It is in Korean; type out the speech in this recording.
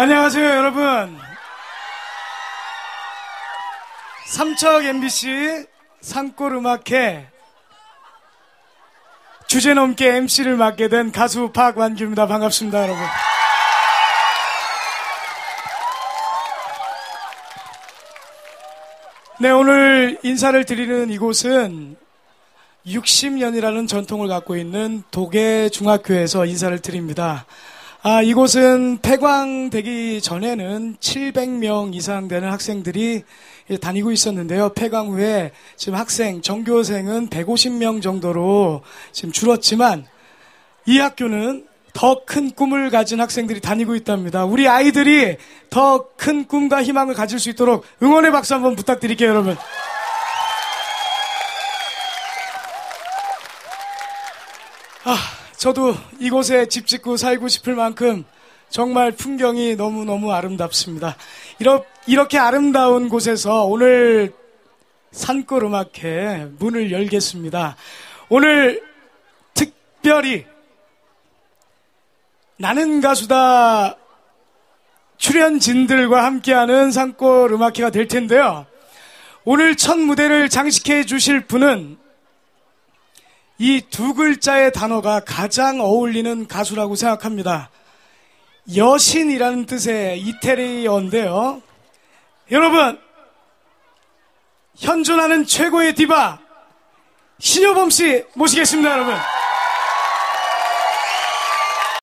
안녕하세요, 여러분. 삼척 MBC 산골 음악회 주제 넘게 MC를 맡게 된 가수 박완규입니다. 반갑습니다, 여러분. 네, 오늘 인사를 드리는 이곳은 60년이라는 전통을 갖고 있는 독해 중학교에서 인사를 드립니다. 아, 이곳은 폐광되기 전에는 700명 이상 되는 학생들이 다니고 있었는데요. 폐광 후에 지금 학생, 전교생은 150명 정도로 지금 줄었지만 이 학교는 더 큰 꿈을 가진 학생들이 다니고 있답니다. 우리 아이들이 더 큰 꿈과 희망을 가질 수 있도록 응원의 박수 한번 부탁드릴게요, 여러분. 아, 저도 이곳에 집 짓고 살고 싶을 만큼 정말 풍경이 너무너무 아름답습니다. 이렇게 아름다운 곳에서 오늘 산골 음악회 문을 열겠습니다. 오늘 특별히 나는 가수다 출연진들과 함께하는 산골 음악회가 될 텐데요. 오늘 첫 무대를 장식해 주실 분은 이 두 글자의 단어가 가장 어울리는 가수라고 생각합니다. 여신이라는 뜻의 이태리어인데요. 여러분, 현존하는 최고의 디바, 신효범 씨 모시겠습니다, 여러분.